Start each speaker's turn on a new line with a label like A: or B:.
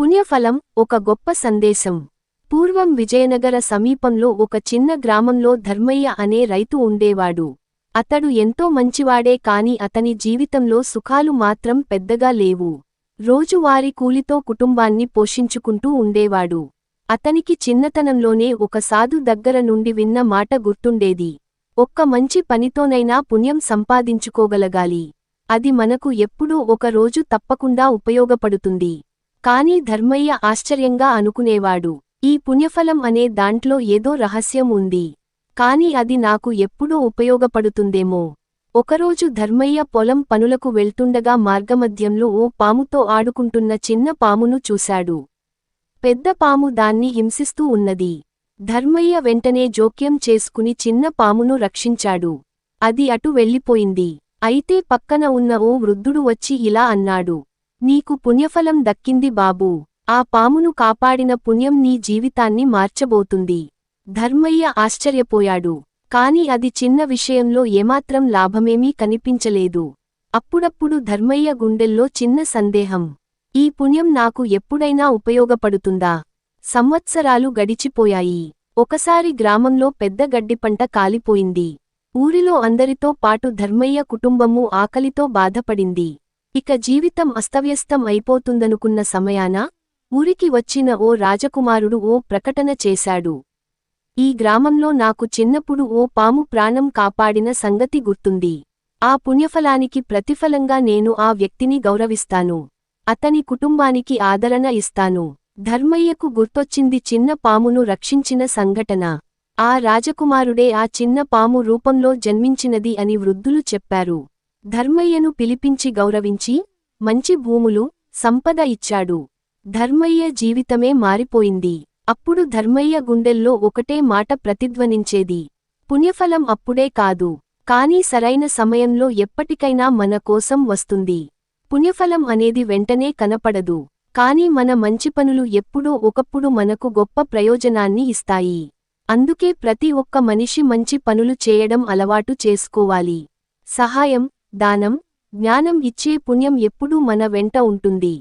A: పుణ్యఫలం ఒక గొప్ప సందేశం. పూర్వం విజయనగర సమీపంలో ఒక చిన్న గ్రామంలో ధర్మయ్య అనే రైతు ఉండేవాడు. అతడు ఎంతో మంచివాడే కాని అతని జీవితంలో సుఖాలు మాత్రం పెద్దగా లేవు. రోజువారీ కూలితో కుటుంబాన్ని పోషించుకుంటూ ఉండేవాడు. అతనికి చిన్నతనంలోనే ఒక సాధు దగ్గర నుండి విన్న మాట గుర్తుండేది. ఒక్క మంచి పనితోనైనా పుణ్యం సంపాదించుకోగలగాలి. అది మనకు ఎప్పుడూ ఒక రోజు తప్పకుండా ఉపయోగపడుతుంది. కాని ధర్మయ్య ఆశ్చర్యంగా అనుకునేవాడు. ఈ పుణ్యఫలం అనే దాంట్లో ఏదో రహస్యం ఉంది. కాని అది నాకు ఎప్పుడూ ఉపయోగపడుతుందేమో. ఒకరోజు ధర్మయ్య పొలం పనులకు వెళ్తుండగా మార్గమధ్యంలో ఓ పాముతో ఆడుకుంటున్న చిన్న పామును చూశాడు. పెద్ద పాము దాన్ని హింసిస్తూ ఉన్నది. ధర్మయ్య వెంటనే జోక్యం చేసుకుని చిన్న పామును రక్షించాడు. అది అటు వెళ్ళిపోయింది. అయితే పక్కన ఉన్న ఓ వృద్ధుడు వచ్చి ఇలా అన్నాడు. నీకు పుణ్యఫలం దక్కింది బాబూ. ఆ పామును కాపాడిన పుణ్యం నీ జీవితాన్ని మార్చబోతుంది. ధర్మయ్య ఆశ్చర్యపోయాడు. కాని అది చిన్న విషయంలో ఏమాత్రం లాభమేమీ కనిపించలేదు. అప్పుడప్పుడు ధర్మయ్య గుండెల్లో చిన్న సందేహం. ఈ పుణ్యం నాకు ఎప్పుడైనా ఉపయోగపడుతుందా? సంవత్సరాలు గడిచిపోయాయి. ఒకసారి గ్రామంలో పెద్ద గడ్డిపంట కాలిపోయింది. ఊరిలో అందరితో పాటు ధర్మయ్య కుటుంబము ఆకలితో బాధపడింది. ఇక జీవితం అస్తవ్యస్తం అయిపోతుందనుకున్న సమయాన ఊరికి వచ్చిన ఓ రాజకుమారుడు ఓ ప్రకటన చేశాడు. ఈ గ్రామంలో నాకు చిన్నప్పుడు ఓ పాము ప్రాణం కాపాడిన సంగతి గుర్తుంది. ఆ పుణ్యఫలానికి ప్రతిఫలంగా నేను ఆ వ్యక్తిని గౌరవిస్తాను. అతని కుటుంబానికి ఆదరణ ఇస్తాను. ధర్మయ్యకు గుర్తొచ్చింది చిన్న పామును రక్షించిన సంఘటన. ఆ రాజకుమారుడే ఆ చిన్న పాము రూపంలో జన్మించినది అని వృద్ధులు చెప్పారు. ధర్మయ్యను పిలిపించి గౌరవించి మంచి భూములు సంపద ఇచ్చాడు. ధర్మయ్య జీవితమే మారిపోయింది. అప్పుడు ధర్మయ్య గుండెల్లో ఒకటే మాట ప్రతిధ్వనించేది. పుణ్యఫలం అప్పుడే కాదు. కానీ సరైన సమయంలో ఎప్పటికైనా మన కోసం వస్తుంది. పుణ్యఫలం అనేది వెంటనే కనపడదు. కాని మన మంచి పనులు ఎప్పుడో ఒకప్పుడు మనకు గొప్ప ప్రయోజనాన్ని ఇస్తాయి. అందుకే ప్రతి ఒక్క మనిషి మంచి పనులు చేయడం అలవాటు చేసుకోవాలి. సహాయం దానం జ్ఞానం ఇచ్చే పుణ్యం ఎప్పుడూ మన వెంట ఉంటుంది.